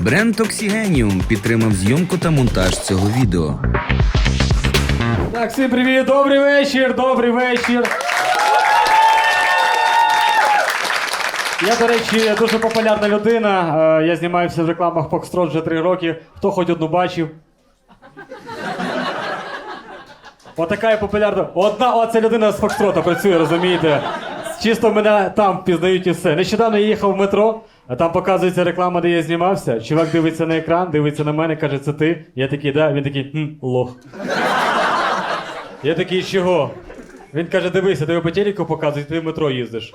Бренд Оксігеніум підтримав зйомку та монтаж цього відео. Так, всім привіт, добрий вечір, добрий вечір. Я, до речі, дуже популярна людина. Е, Я знімаюся в рекламах Foxtrot вже три роки. Хто хоч одну бачив? Отака я популярна. Одна оця людина з Фокстрота працює, розумієте? Чисто мене там впізнають і все. Нещодавно я їхав в метро, а там показується реклама, де я знімався. Чувак дивиться на екран, дивиться на мене, каже, це ти. Я такий, да. Він такий, хм, лох. Я такий, чого? Він каже, дивися, тебе по телеку показують, ти в метро їздиш.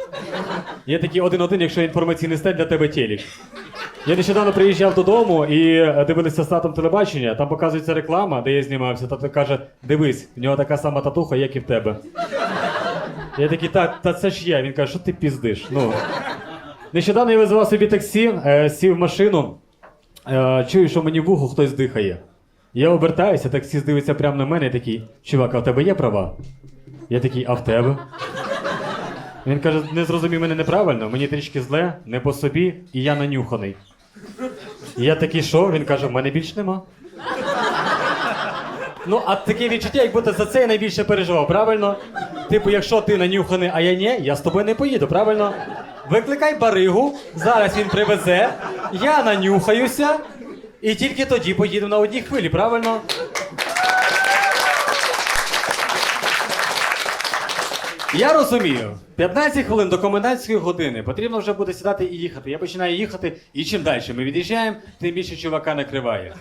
Я такий один-один, якщо інформаційний стиль для тебе телек. Я нещодавно приїжджав додому і дивилися статом телебачення, там показується реклама, де я знімався, тобто каже, дивись, в нього така сама татуха, як і в тебе. Я такий, та, та це ж я. Він каже, що ти піздиш? Ну. Нещодавно я визвав собі таксі, е, сів в машину, е, чую, що мені в ухо хтось дихає. Я обертаюся, таксіст дивиться прямо на мене і такий, чувак, а в тебе є права? Я такий, а в тебе? Він каже, не зрозумів мене неправильно, мені трішки зле, не по собі, і я нанюханий. Я такий, що? Він каже, в мене більш нема. Ну, а таке відчуття, як будто за це я найбільше переживав, правильно? Типу, якщо ти нанюханий, а я ні, я з тобою не поїду, правильно? Викликай баригу, зараз він привезе, я нанюхаюся, і тільки тоді поїду на одній хвилі, правильно? Я розумію, 15 хвилин до комендантської години потрібно вже буде сідати і їхати. Я починаю їхати, і чим далі ми від'їжджаємо, тим більше чувака накриває.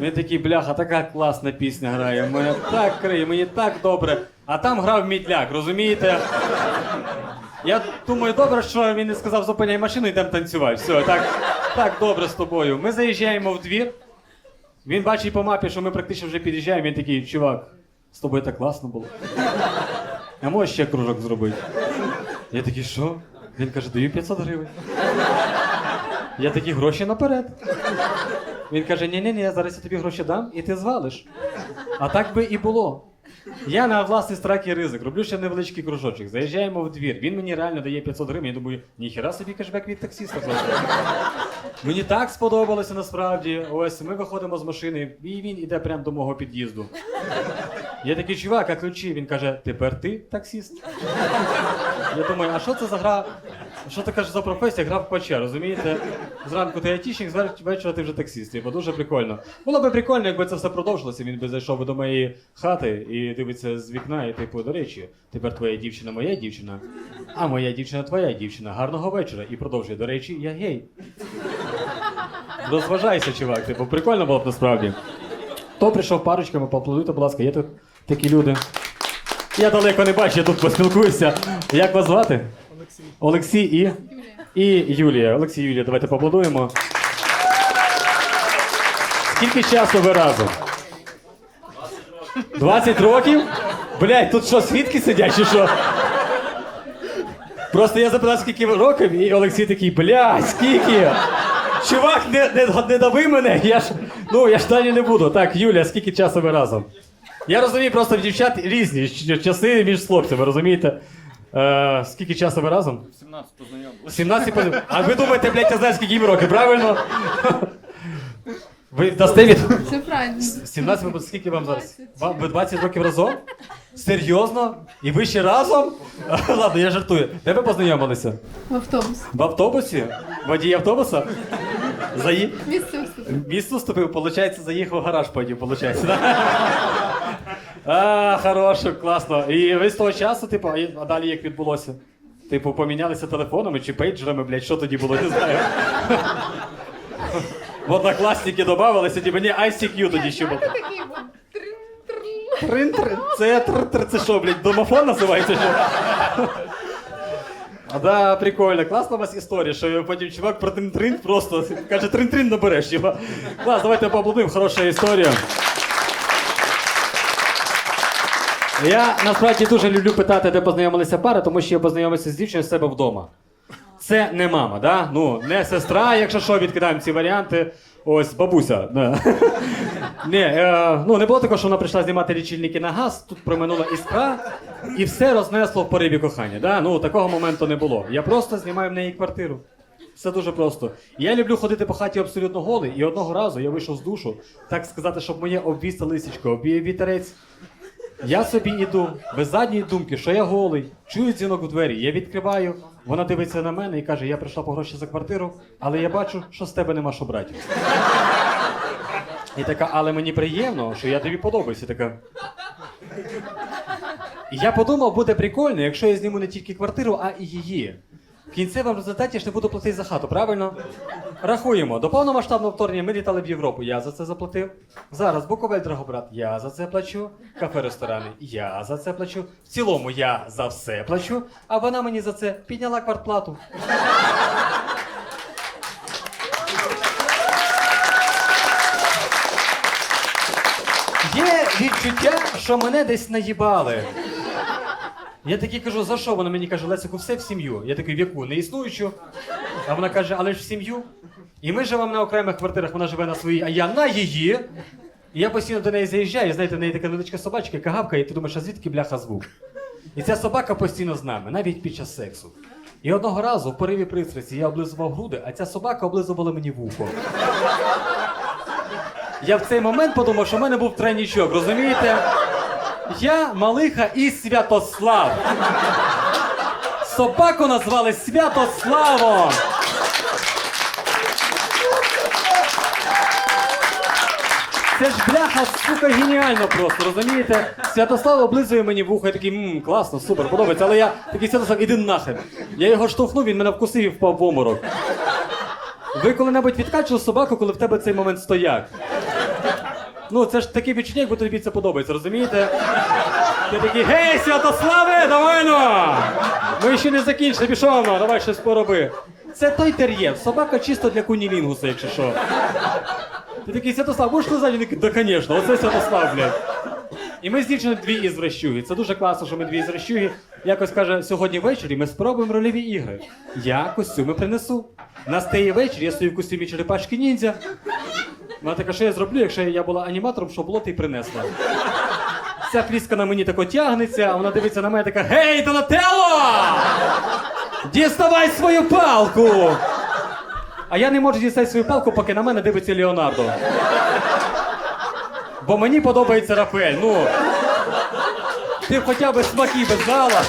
Він такий, бляха, така класна пісня грає. Мене так криє, мені так добре. А там грав мідляк, розумієте? Я думаю, добре, що він не сказав, зупиняй машину, йдемо танцювати. Все, так, так добре з тобою. Ми заїжджаємо в двір. Він бачить по мапі, що ми практично вже під'їжджаємо. Він такий, чувак, з тобою так класно було. А можеш ще кружок зробити? Я такий, що? Він каже, даю 500 гривень. Я такі гроші наперед. Він каже, ні ні ні зараз я тобі гроші дам і ти звалиш. А так би і було. Я на власний страх і ризик роблю ще невеличкий кружочок. Заїжджаємо в двір. Він мені реально дає 500 гривень. Я думаю, ніхіра собі кешбек від таксіста. Мені так сподобалося насправді. Ось ми виходимо з машини, і він іде прямо до мого під'їзду. Я такий чувак, а ключі? Він каже, тепер ти таксіст. Я думаю, а що це за гра? Що ти кажеш за професія? Гра в паче, розумієте? Зранку ти айтішник, з ти вже таксіст. Типу, дуже прикольно. Було би прикольно, якби це все продовжилося. Він би зайшов до моєї хати і дивиться з вікна, і типу, до речі, тепер твоя дівчина моя дівчина, а моя дівчина твоя дівчина. Гарного вечора. І продовжує. До речі, я гей. Розважайся, чувак. Типу, прикольно було б насправді. Хто прийшов парочками, поаплодуйте, будь ласка, є тут такі люди. Я далеко не бачу, я тут поспілкуюся. Як вас звати? Олексій. Олексій і? І Юлія. Олексій Юлія, давайте поаплодуємо. Скільки часу ви разом? 20 років? Блять, тут що, свідки сидять чи що? Просто я запитав, скільки років, і Олексій такий, блядь, скільки? Чувак, не, не, не дави мене, я ж, ну, я ж далі не буду. Так, Юля, скільки часу ви разом? Я розумію, просто в дівчат різні ч- часи між хлопцями, розумієте? Е, скільки часу ви разом? 17 познайомилися. 17 позив. А ви думаєте, блядь, я знаю, скільки їм років, правильно? Ви дасте від. Все правильно. 17, ви- скільки вам зараз? Вам ви 20 років разом? Серйозно? І ви ще разом? Ладно, я жартую. Де ви познайомилися? В автобус. В автобусі? Водій автобуса? Заї... Місце вступив. Місто вступив, виходить, заїхав в гараж потім, виходить, да? А, хорошо, класно. І ви з того часу, типу, а і- а далі як відбулося? Типу, помінялися телефонами чи пейджерами, блядь, що тоді було, не знаю. В однокласники додавалися, типу, ні, ICQ тоді ще було. Такий був. Трин-трин. Трин-трин. Це тр-тр, це що, блядь, домофон називається? Що? А да, прикольно. Класна у вас історія, що потім чувак про трин-трин просто каже, трин-трин набереш його. Клас, давайте поаплодуємо, хороша історія. Я насправді дуже люблю питати, де познайомилися пари, тому що я познайомився з дівчиною з себе вдома. Це не мама, да? Ну, не сестра, якщо що, відкидаємо ці варіанти. Ось бабуся. Да. Не, е, ну не було такого, що вона прийшла знімати лічильники на газ, тут проминула іскра, і все рознесло в пориві кохання. Да? Ну, такого моменту не було. Я просто знімаю в неї квартиру. Все дуже просто. Я люблю ходити по хаті абсолютно голий, і одного разу я вийшов з душу, так сказати, щоб моє обвісте лисичко, обіє вітерець. Я собі іду, без задньої думки, що я голий, чую дзвінок у двері, я відкриваю, вона дивиться на мене і каже: я прийшла по гроші за квартиру, але я бачу, що з тебе нема що брати. І така, але мені приємно, що я тобі подобаюся. Така. Я подумав, буде прикольно, якщо я зніму не тільки квартиру, а і її. В кінцевому результаті ж не буду платити за хату, правильно? Рахуємо. До повномасштабного вторгнення ми літали в Європу, я за це заплатив. Зараз Буковель Драгобрат, я за це плачу. Кафе, ресторани, я за це плачу. В цілому я за все плачу, а вона мені за це підняла квартплату. Є відчуття, що мене десь наїбали. Я такий кажу, за що? Вона мені каже, Лесику, все в сім'ю. Я такий, в яку? Не існуючу. А вона каже, але ж в сім'ю. І ми живемо на окремих квартирах, вона живе на своїй, а я на її. І я постійно до неї заїжджаю, знаєте, в неї така невеличка собачка, яка гавкає, і ти думаєш, а звідки бляха звук? І ця собака постійно з нами, навіть під час сексу. І одного разу в пориві пристрасті я облизував груди, а ця собака облизувала мені вухо. Я в цей момент подумав, що в мене був тройнічок, розумієте? Я Малиха і Святослав. Собаку назвали Святославом. Це ж бляха, сука, геніально просто, розумієте? Святослав облизує мені вухо, я такий, мм, класно, супер, подобається. Але я такий Святослав, іди нахер. Я його штовхнув, він мене вкусив і впав в оморок. Ви коли-небудь відкачували собаку, коли в тебе цей момент стояк? Ну, це ж таке відчуття, якби тобі це подобається, розумієте? Ти такий, гей, Святославе, давай ну! Ми ще не закінчили, пішов ну, давай щось пороби. Це той тер'єр, собака чисто для кунілінгуса, якщо що. Ти такий, Святослав, будеш лизати? Він такий, да, звісно, оце Святослав, блядь. І ми з дівчиною дві ізращуги. Це дуже класно, що ми дві ізращуги. Якось каже, сьогодні ввечері ми спробуємо рольові ігри. Я костюми принесу. Настає вечір, я стою в костюмі черепашки ніндзя. Вона така, що я зроблю, якщо я була аніматором, що було, ти й принесла. Ця фліска на мені тако тягнеться, а вона дивиться на мене така: Гей, Донателло! Діставай свою палку! А я не можу дістати свою палку, поки на мене дивиться Леонардо. Бо мені подобається Рафаель. Ну. Ти хоча б смаки би знала.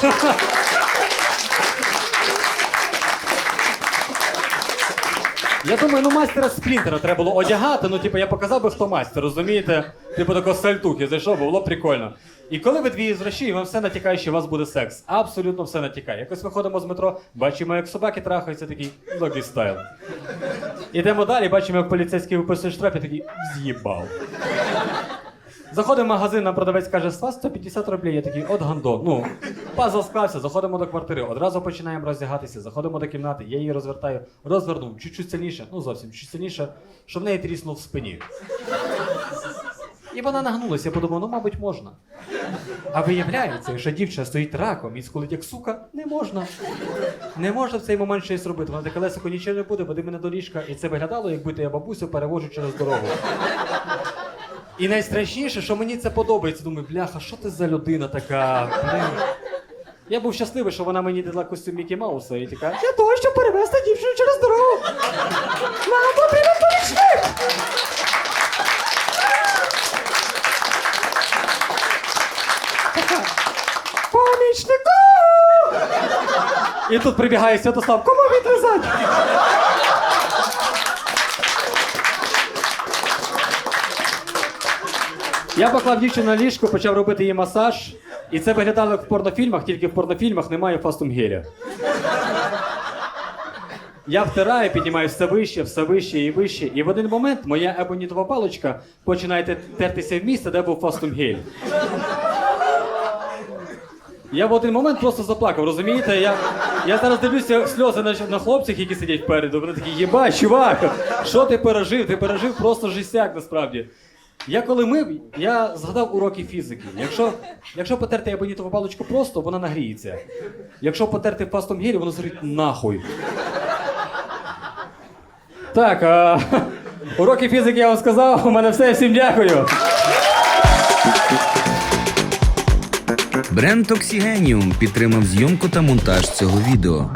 Я думаю, ну мастера спринтера треба було одягати. Ну, типу, я показав би, хто майстер, розумієте? Типу такого сальтухи зайшов, було прикольно. І коли ви дві з зращі, вам все натякає, що у вас буде секс. Абсолютно все натякає. Якось виходимо з метро, бачимо, як собаки трахаються, такий логі стайл. Ідемо далі, бачимо, як поліцейський виписує штраф, і такий з'їбав. Заходимо в магазин, нам продавець каже, з вас 150 рублів. Я такий, от гандон. Ну, пазл склався, заходимо до квартири, одразу починаємо роздягатися, заходимо до кімнати, я її розвертаю, розвернув чуть-чуть сильніше, ну зовсім чуть сильніше, щоб в неї тріснув в спині. І вона нагнулася, я подумав, ну, мабуть, можна. А виявляється, що дівчина стоїть раком і скулить як сука, не можна. Не можна в цей момент щось робити. Вона така, Лесико, нічого не буде, веди мене до ліжка. І це виглядало, якби то я бабусю перевожу через дорогу. І найстрашніше, що мені це подобається. Думаю, бляха, що ти за людина така? Блін. Я був щасливий, що вона мені дала костюм Мікі Мауса і така, я того, щоб перевезти дівчину через дорогу. Нам потрібен помічник! Помічнику! І тут прибігає Святослав, Я поклав дівчину на ліжко, почав робити їй масаж. І це виглядало як в порнофільмах, тільки в порнофільмах немає фастум геля. Я втираю, піднімаю все вище, все вище і вище. І в один момент моя ебонітова паличка починає тертися в місце, де був фастум гель. Я в один момент просто заплакав, розумієте? Я, я зараз дивлюся сльози на, на хлопцях, які сидять впереду. Вони такі, єба, чувак, що ти пережив? Ти пережив просто жестяк насправді. Я коли мив, я згадав уроки фізики. Якщо, якщо потерти ебонітову паличку просто, вона нагріється. Якщо потерти пастом гелі, воно згорить нахуй. Так, а, уроки фізики я вам сказав, у мене все, всім дякую. Бренд Оксігеніум підтримав зйомку та монтаж цього відео.